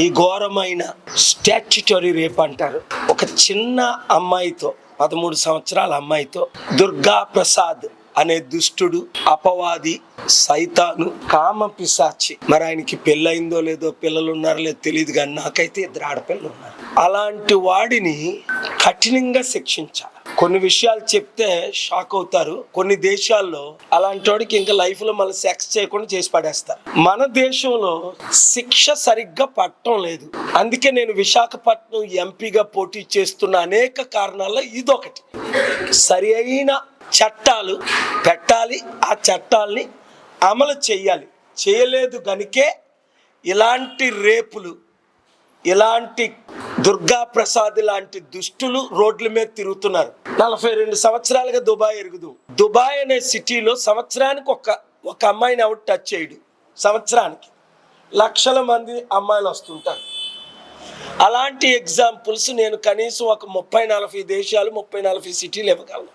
ఈ ఘోరమైన statutory rape అంటారు. ఒక చిన్న అమ్మాయితో పదమూడు సంవత్సరాల అమ్మాయితో దుర్గా ప్రసాద్ అనే దుష్టుడు అపవాది సైతాను కామ పిశాచి. మరి ఆయనకి పెళ్ళయిందో లేదో పిల్లలు ఉన్నారో లేదో తెలియదు కానీ నాకైతే ఇద్దరు ఆడపిల్లలు ఉన్నారు. అలాంటి వాడిని కఠినంగా శిక్షించాలి. కొన్ని విషయాలు చెప్తే షాక్ అవుతారు. కొన్ని దేశాల్లో అలాంటి వాడికి ఇంకా లైఫ్లో మళ్ళీ సెక్స్ చేయకుండా చేసి పడేస్తారు మన దేశంలో శిక్ష సరిగ్గా పట్టడం లేదు. అందుకే నేను విశాఖపట్నం ఎంపీగా పోటీ చేస్తున్న అనేక కారణాల్లో ఇదొకటి. సరి అయిన చట్టాలు పెట్టాలి. ఆ చట్టాల్ని అమలు చేయాలి. చేయలేదు గనికే ఇలాంటి రేపులు ఇలాంటి దుర్గా ప్రసాద్ లాంటి దుష్టులు రోడ్ల మీద తిరుగుతున్నారు. నలభై రెండు సంవత్సరాలుగా దుబాయ్ ఎరుగుదు. దుబాయ్ అనే సిటీలో సంవత్సరానికి ఒక ఒక అమ్మాయిని ఎవరు టచ్ చేయడు. సంవత్సరానికి. లక్షల మంది అమ్మాయిలు వస్తుంటారు. అలాంటి ఎగ్జాంపుల్స్ నేను కనీసం ఒక ముప్పై నలభై దేశాలు ముప్పై నలభై సిటీలు ఇవ్వగలను.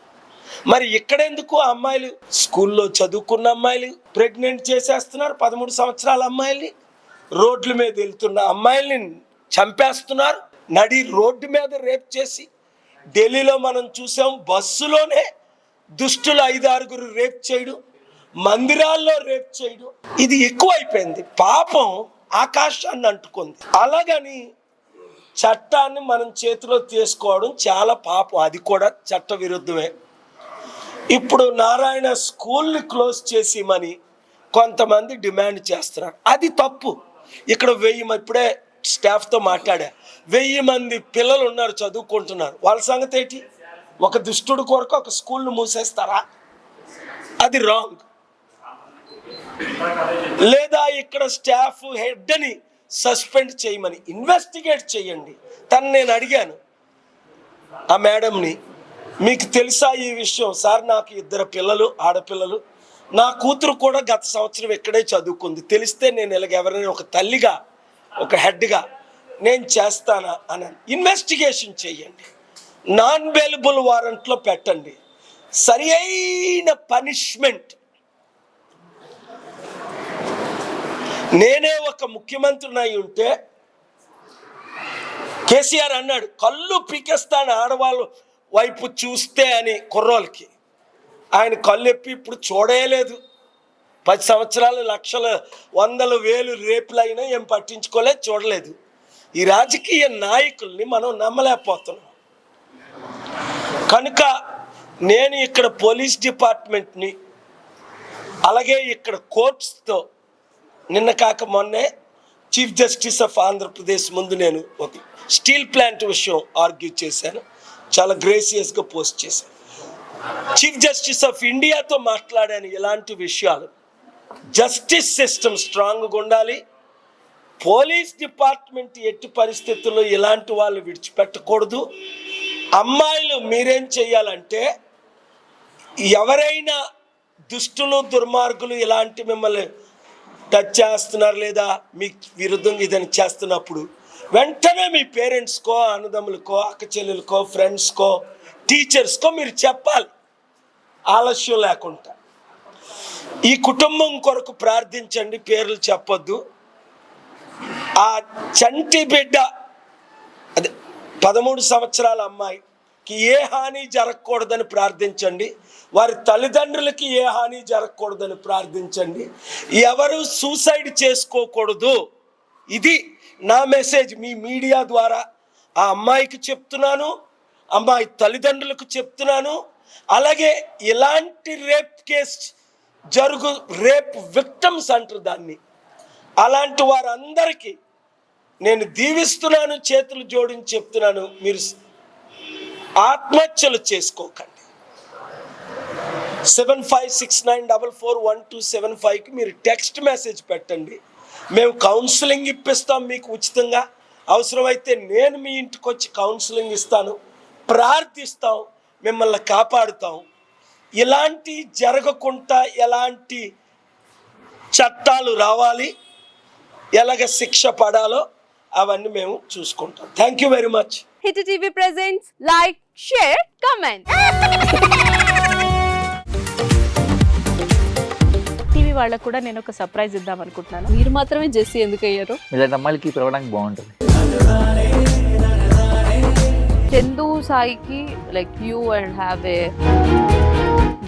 మరి ఇక్కడెందుకు అమ్మాయిలు? స్కూల్లో చదువుకున్న అమ్మాయిలు ప్రెగ్నెంట్ చేసేస్తున్నారు పదమూడు సంవత్సరాల అమ్మాయిల్ని. రోడ్ల మీద వెళ్తున్న అమ్మాయిల్ని చంపేస్తున్నారు. నడి రోడ్డు మీద రేప్ చేసి ఢిల్లీలో మనం చూసాం బస్సులోనే దుష్టులు ఐదు ఆరుగురు రేప్ చేయడం మందిరాల్లో రేప్ చేయడం. ఇది ఎక్కువైపోయింది. పాపం ఆకాశాన్ని అంటుకుంది. అలాగని చట్టాన్ని మనం చేతిలో తీసుకోవడం చాలా పాపం. అది కూడా చట్ట విరుద్ధమే ఇప్పుడు నారాయణ స్కూల్ని క్లోజ్ చేసి మని కొంతమంది డిమాండ్ చేస్తున్నారు. అది తప్పు. ఇక్కడ వెయ్యి ఇప్పుడే స్టాఫ్తో మాట్లాడా. వెయ్యి మంది పిల్లలు ఉన్నారు చదువుకుంటున్నారు. వాళ్ళ సంగతి ఏంటి? ఒక దుష్టుడు కొరకు ఒక స్కూల్ను మూసేస్తారా? అది రాంగ్. లేదా ఇక్కడ స్టాఫ్ హెడ్ని సస్పెండ్ చేయమని ఇన్వెస్టిగేట్ చేయండి. తను నేను అడిగాను ఆ మేడంని మీకు తెలుసా ఈ విషయం? సార్ నాకు ఇద్దరు పిల్లలు ఆడపిల్లలు. నా కూతురు కూడా గత సంవత్సరం ఇక్కడే చదువుకుంది. తెలిస్తే నేను ఇలాగ ఎవరైనా ఒక తల్లిగా ఒక హెడ్గా నేను చేస్తానా అని ఇన్వెస్టిగేషన్ చేయండి నాన్ అవైలబుల్ వారెంట్లో పెట్టండి. సరి అయిన పనిష్మెంట్. నేనే ఒక ముఖ్యమంత్రిని అయి ఉంటే కేసీఆర్ అన్నాడు కళ్ళు పీకేస్తాను ఆడవాళ్ళు వైపు చూస్తే అని కుర్రోళ్ళకి. ఆయన కళ్ళు ఎప్పి ఇప్పుడు చూడలేదు పది సంవత్సరాలు లక్షల వందల వేలు రేపులైనా ఏం పట్టించుకోలే చూడలేదు. ఈ రాజకీయ నాయకుల్ని మనం నమ్మలేకపోతున్నాం. కనుక నేను ఇక్కడ పోలీస్ డిపార్ట్మెంట్ని అలాగే ఇక్కడ కోర్ట్స్తో నిన్న కాక మొన్నే చీఫ్ జస్టిస్ ఆఫ్ ఆంధ్రప్రదేశ్ ముందు నేను ఒక స్టీల్ ప్లాంట్ విషయం ఆర్గ్యూ చేశాను. చాలా గ్రేసియస్గా పోస్ట్ చేశాను. చీఫ్ జస్టిస్ ఆఫ్ ఇండియాతో మాట్లాడాను ఇలాంటి విషయాలు. జస్టిస్ సిస్టమ్ స్ట్రాంగ్గా ఉండాలి. పోలీస్ డిపార్ట్మెంట్ ఎట్టి పరిస్థితుల్లో ఇలాంటి వాళ్ళు విడిచిపెట్టకూడదు. అమ్మాయిలు మీరేం చేయాలంటే ఎవరైనా దుష్టులు దుర్మార్గులు ఇలాంటి మిమ్మల్ని టచ్ చేస్తున్నారు లేదా మీ విరుద్ధంగా ఇదని చేస్తున్నప్పుడు వెంటనే మీ పేరెంట్స్కో అన్నదమ్ములకో అక్క చెల్లెలకో ఫ్రెండ్స్కో టీచర్స్కో మీరు చెప్పాలి. ఆలస్యం లేకుండా. ఈ కుటుంబం కొరకు ప్రార్థించండి పేర్లు చెప్పొద్దు. ఆ చంటి బిడ్డ అదే పదమూడు సంవత్సరాల అమ్మాయికి ఏ హాని జరగకూడదని ప్రార్థించండి. వారి తల్లిదండ్రులకి ఏ హాని జరగకూడదని ప్రార్థించండి. ఎవరు సూసైడ్ చేసుకోకూడదు. ఇది నా మెసేజ్ మీ మీడియా ద్వారా. ఆ అమ్మాయికి చెప్తున్నాను అమ్మాయి తల్లిదండ్రులకు చెప్తున్నాను. అలాగే ఇలాంటి రేప్ కేసు జరుగు రేప్ విక్టమ్స్ అంటారు దాన్ని. అలాంటి వారందరికీ నేను దీవిస్తున్నాను చేతులు జోడించి చెప్తున్నాను మీరు ఆత్మహత్యలు చేసుకోకండి. Seven five six nine double four one two seven ఫైవ్కి మీరు టెక్స్ట్ మెసేజ్ పెట్టండి. మేము కౌన్సిలింగ్ ఇప్పిస్తాం మీకు ఉచితంగా. అవసరమైతే నేను మీ ఇంటికి వచ్చి కౌన్సిలింగ్ ఇస్తాను. ప్రార్థిస్తాం మిమ్మల్ని కాపాడుతాం. ఇలాంటి జరగకుండా ఎలాంటి చట్టాలు రావాలి ఎలాగ శిక్ష పడాలో అవన్నీ మేము చూసుకుంటాం. Thank you very much Hit TV presents like, share, comment. TV వాళ్ళకు కూడా నేను ఒక సర్ప్రైజ్ ఇద్దాం అనుకుంటున్నాను. మీరు మాత్రమే జెస్సీ ఎందుకు అయ్యారు ఇలాంటి అమ్మాయిలకి పిలవడానికి బాగుంటుంది. చందు సాయికి like you and have a